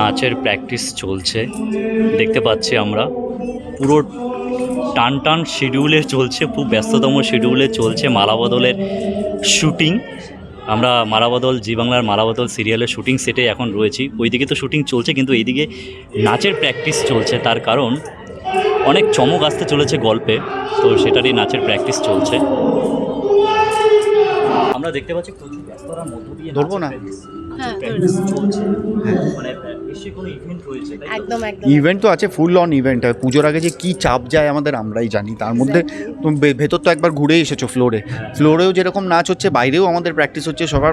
নাচের প্র্যাকটিস চলছে। দেখতে পাচ্ছি আমরা পুরো টান টান শিডিউলে চলছে খুব ব্যস্ততম শিডিউলে চলছে মালাবদলের শুটিং আমরা মালাবদল জি বাংলার মালাবদল সিরিয়ালের শুটিং সেটে এখন রয়েছি। ওইদিকে তো শুটিং চলছে কিন্তু এইদিকে নাচের প্র্যাকটিস চলছে। তার কারণ অনেক চমক আসতে চলেছে গল্পে তো সেটারই নাচের প্র্যাকটিস চলছে। আমরা দেখতে পাচ্ছি প্রচুর ব্যস্ততার মধ্য দিয়ে ধরবো না? হ্যাঁ, প্র্যাকটিস চলছে। মানে ইভেন্ট তো? একদম একদম। ইভেন্ট তো আছে ফুল অন ইভেন্ট পুজোর আগে যে কি চাপ যায় আমাদের আমরাই জানি। তার মধ্যে তুমি ভেতর তো একবার ঘুরে এসেছ ফ্লোরে ফ্লোরেও যেরকম নাচ হচ্ছে বাইরেও আমাদের প্র্যাকটিস হচ্ছে সবার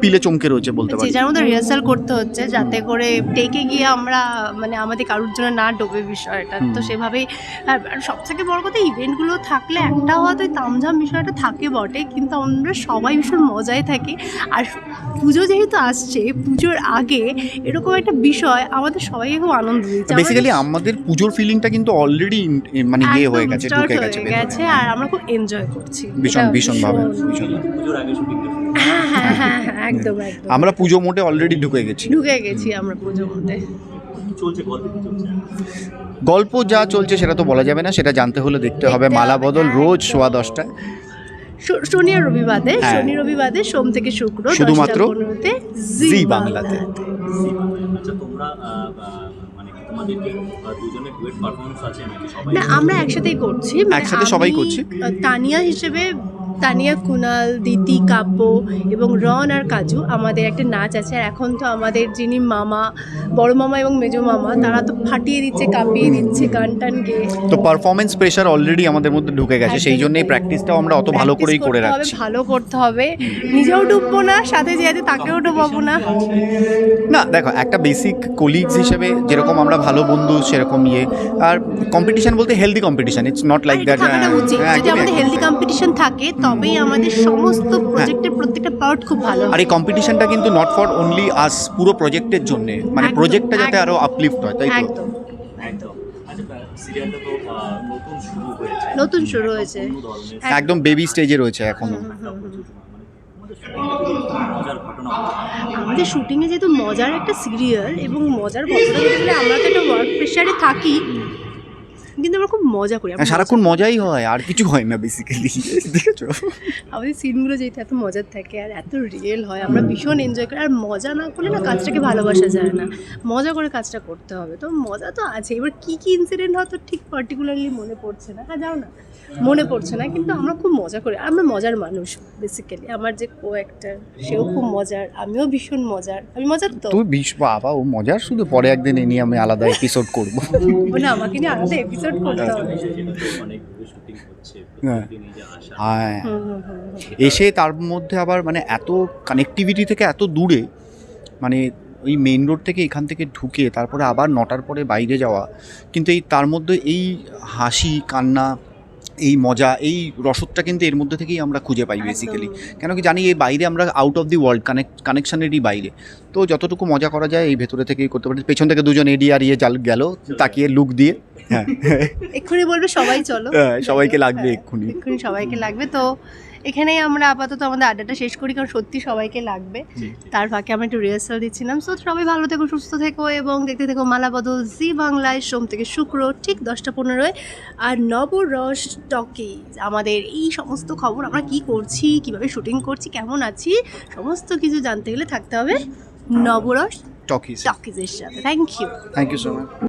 পিলে চমকে রয়েছে বলতে পারি। যার মধ্যে রিহার্সাল করতে হচ্ছে যাতে করে টেকে গিয়ে আমরা মানে আমাদের কারোর জন্য না ডোবে বিষয়টা। তো সেভাবেই আর সব থেকে বড় কথা ইভেন্টগুলো থাকলে একটা হয়তো তামঝাম বিষয়টা থাকে বটে কিন্তু আমরা সবাই ভীষণ মজায় থাকি। আর পুজো যেহেতু আসছে পুজোর আগে এরকম একটা বিষয় আমাদের সবাইকে খুব আনন্দ দিচ্ছে বেসিক্যালি আমাদের পুজোর ফিলিংটা কিন্তু অলরেডি মানে ইয়ে হয়ে গেছে ঢুকে গেছে গেছে আর আমরা খুব এনজয় করছি। ভীষণ ভীষণ ভাবে ভীষণ- পুজোর আগে শুটিং হ্যাঁ হ্যাঁ হ্যাঁ একদম একদম। আমরা পুজো মোটে অলরেডি ঢুকে গেছি। ঢুকে গেছি আমরা মধ্যে চলছে গল্প যা চলছে সেটা তো বলা যাবে না সেটা জানতে হলে দেখতে হবে মালা বদল রোজ সোয়া দশটায়। শনি আর রবিবাদে হ্যাঁ। শনি রবিবাদে সোম থেকে শুক্র শুধুমাত্র পনেরোতে জি বাংলাতে। তোমরা না আমরা একসাথেই করছি মানে একসাথে সবাই করছি। তানিয়া হিসেবে তানিয়া কুনাল দিতি কাব্য এবং রন আর কাজু আমাদের একটা নাচ আছে। আর এখন তো আমাদের যিনি মামা বড় মামা এবং মেজো মামা তারা তো ফাটিয়ে দিচ্ছে কাঁপিয়ে দিচ্ছে গান টান গেয়ে। তো পারফরমেন্স প্রেশার অলরেডি আমাদের মধ্যে ঢুকে গেছে সেই একদমই জন্যই প্র্যাকটিসটাও আমরা অত ভালো করেই করে রাখছি। ভালো করতে হবে। নিজেও ডুববো না সাথে যে আছে তাকেও ডুবাবো না। না দেখো একটা বেসিক কলিগস হিসেবে যেরকম আমরা ভালো বন্ধু সেরকম ইয়ে। আর কম্পিটিশন বলতে healthy competition it's not like that যদি আমাদের হেলদি কম্পিটিশন থাকে তবেই আমাদের সমস্ত প্রজেক্টের প্রত্যেকটা পার্ট খুব ভালো আর এই কম্পিটিশনটা কিন্তু নট ফর অনলি আস পুরো প্রজেক্টের জন্য। মানে প্রজেক্টটা যাতে। আরও আপলিফট হয় তাই তো? একদম। একদম। আচ্ছা তো নতুন শুরু হয়েছে। নতুন শুরু হয়েছে। অন্য ধরনের একদম বেবি স্টেজে রয়েছে এখনও। আমাদের শুটিংয়ে যেহেতু মজার একটা সিরিয়াল এবং মজার ঘটনা আমরা তো একটা ওয়ার্ক প্রেশারে থাকি কিন্তু আমরা খুব মজা করি। হ্যাঁ, সারাক্ষণ মজাই হয় আর কিছু হয় না বেসিক্যালি দেখেছ? আমাদের সিনগুলো যেহেতু এত মজার থাকে আর এত রিয়েল হয় আমরা ভীষণ এনজয় করি। আর মজা না করলে না কাজটাকে ভালোবাসা যায় না। মজা করে কাজটা করতে হবে। তো মজা তো আছে। এবার কী কী ইনসিডেন্ট হয়তো ঠিক পার্টিকুলারলি মনে পড়ছে না। হ্যাঁ যাও না মনে পড়ছে না কিন্তু আমরা খুব মজা করি। আমরা মজার মানুষ বেসিক্যালি আমার যে কো অ্যাক্টার সেও খুব মজার। আমিও ভীষণ মজার। আমি মজার তো। তুই বিশ বাবা ও মজার? শুধু পরে একদিন এ নিয়ে আমি আলাদা এপিসোড করব। মানে আমাকে নিয়ে আলাদা এপিসোড করতে হবে। শুটিং হ্যাঁ। প্রতিদিন এই যে আসা হ্যাঁ। এসে তার মধ্যে আবার মানে এত কানেক্টিভিটি থেকে এত দূরে মানে ওই মেইন রোড থেকে এখান থেকে ঢুকে তারপরে আবার নটার পরে বাইরে যাওয়া কিন্তু এই তার মধ্যে এই হাসি কান্না এই মজা এই রসদটা কিন্তু এর মধ্যে থেকেই আমরা খুঁজে পাই বেসিক্যালি কেন কি জানি এই বাইরে আমরা out of the world connect কানেকশানেরই বাইরে। তো যতটুকু মজা করা যায় এই ভেতরে থেকেই করতে পারি। পেছন থেকে দুজন এডি আর ইয়ে জাল গেল তাকিয়ে লুক দিয়ে। হ্যাঁ। এক্ষুনি বলবে সবাই চলো। হ্যাঁ, সবাইকে লাগবে এক্ষুনি। এক্ষুনি সবাইকে লাগবে। তো এখানেই আমরা আপাতত আমাদের আড্ডাটা শেষ করি কারণ সত্যি সবাইকে লাগবে। তার ফাঁকে আমরা একটু রিহার্সাল দিচ্ছিলাম। সো সবাই ভালো থেকো সুস্থ থেকো এবং দেখতে থেকো মালা বদল জি বাংলায় সোম থেকে শুক্র ঠিক দশটা পনেরোয়। আর নবরস টকিজ আমাদের এই সমস্ত খবর আমরা কি করছি কীভাবে শুটিং করছি কেমন আছি সমস্ত কিছু জানতে গেলে থাকতে হবে নবরস টকিস টকিজের সাথে। Thank you thank you so much